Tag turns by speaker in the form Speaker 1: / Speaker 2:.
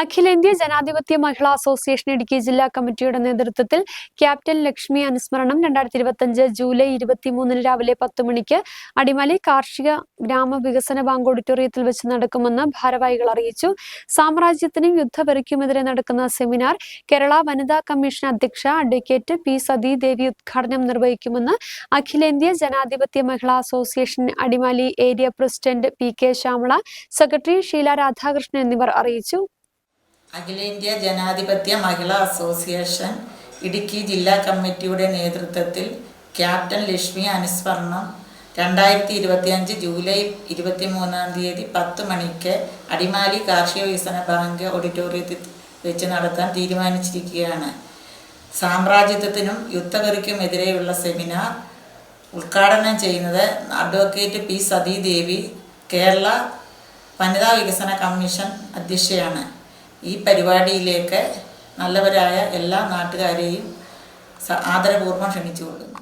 Speaker 1: അഖിലേന്ത്യാ ജനാധിപത്യ മഹിളാ അസോസിയേഷൻ ഇടുക്കി ജില്ലാ കമ്മിറ്റിയുടെ നേതൃത്വത്തിൽ ക്യാപ്റ്റൻ ലക്ഷ്മി അനുസ്മരണം രണ്ടായിരത്തി ഇരുപത്തിയഞ്ച് ജൂലൈ ഇരുപത്തിമൂന്നിന് രാവിലെ പത്ത് മണിക്ക് അടിമാലി കാർഷിക ഗ്രാമ വികസന ബാങ്ക് ഓഡിറ്റോറിയത്തിൽ വെച്ച് നടക്കുമെന്ന് ഭാരവാഹികൾ അറിയിച്ചു. സാമ്രാജ്യത്തിനും യുദ്ധപരിക്കുമെതിരെ നടക്കുന്ന സെമിനാർ കേരള വനിതാ കമ്മീഷൻ അധ്യക്ഷ അഡ്വക്കേറ്റ് പി സതീദേവി ഉദ്ഘാടനം നിർവഹിക്കുമെന്ന് അഖിലേന്ത്യാ ജനാധിപത്യ മഹിളാ association Adimali area president P K Shyamala secretary Sheela Radhakrishnan എന്നിവർ അറിയിച്ചു.
Speaker 2: അഖിലേന്ത്യാ ജനാധിപത്യ മഹിളാ അസോസിയേഷൻ ഇടുക്കി ജില്ലാ കമ്മിറ്റിയുടെ നേതൃത്വത്തിൽ ക്യാപ്റ്റൻ ലക്ഷ്മി അനുസ്മരണം രണ്ടായിരത്തി ഇരുപത്തിയഞ്ച് ജൂലൈ ഇരുപത്തി മൂന്നാം തീയതി പത്ത് മണിക്ക് അടിമാലി കാർഷിക വികസന ബാങ്ക് ഓഡിറ്റോറിയത്തിൽ വെച്ച് നടത്താൻ തീരുമാനിച്ചിരിക്കുകയാണ്. സാമ്രാജ്യത്വത്തിനും യുദ്ധവെറിക്കുമെതിരെയുള്ള സെമിനാർ ഉദ്ഘാടനം ചെയ്യുന്നത് അഡ്വക്കേറ്റ് പി സതീദേവി കേരള വനിതാ വികസന കമ്മീഷൻ അധ്യക്ഷയാണ്. ഈ പരിപാടിയിലേക്ക് നല്ലവരായ എല്ലാ നാട്ടുകാരെയും ആദരപൂർവം ക്ഷണിച്ചുകൊള്ളുന്നു.